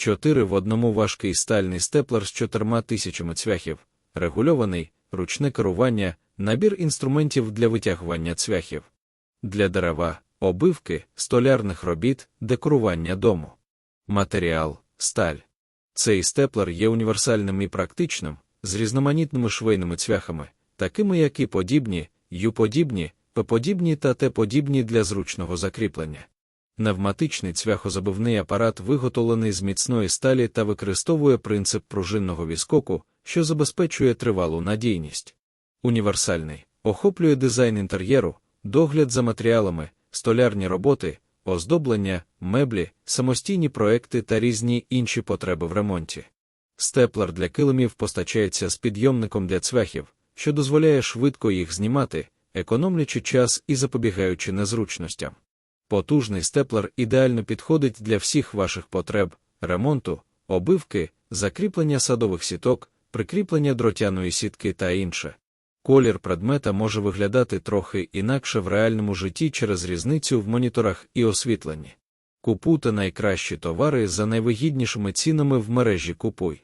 4 в одному важкий стальний степлер з 4 тисячами цвяхів, регульований, ручне керування, набір інструментів для витягування цвяхів. Для дерева, обивки, столярних робіт, декорування дому. Матеріал сталь. Цей степлер є універсальним і практичним, з різноманітними швейними цвяхами, такими як і подібні, ю-подібні, п-подібні та т-подібні для зручного закріплення. Пневматичний цвяхозабивний апарат виготовлений з міцної сталі та використовує принцип пружинного віскоку, що забезпечує тривалу надійність. Універсальний охоплює дизайн інтер'єру, догляд за матеріалами, столярні роботи, оздоблення, меблі, самостійні проекти та різні інші потреби в ремонті. Степлер для килимів постачається з підйомником для цвяхів, що дозволяє швидко їх знімати, економлячи час і запобігаючи незручностям. Потужний степлер ідеально підходить для всіх ваших потреб, ремонту, обивки, закріплення садових сіток, прикріплення дротяної сітки та інше. Колір предмета може виглядати трохи інакше в реальному житті через різницю в моніторах і освітленні. Купуйте найкращі товари за найвигіднішими цінами в мережі Купуй.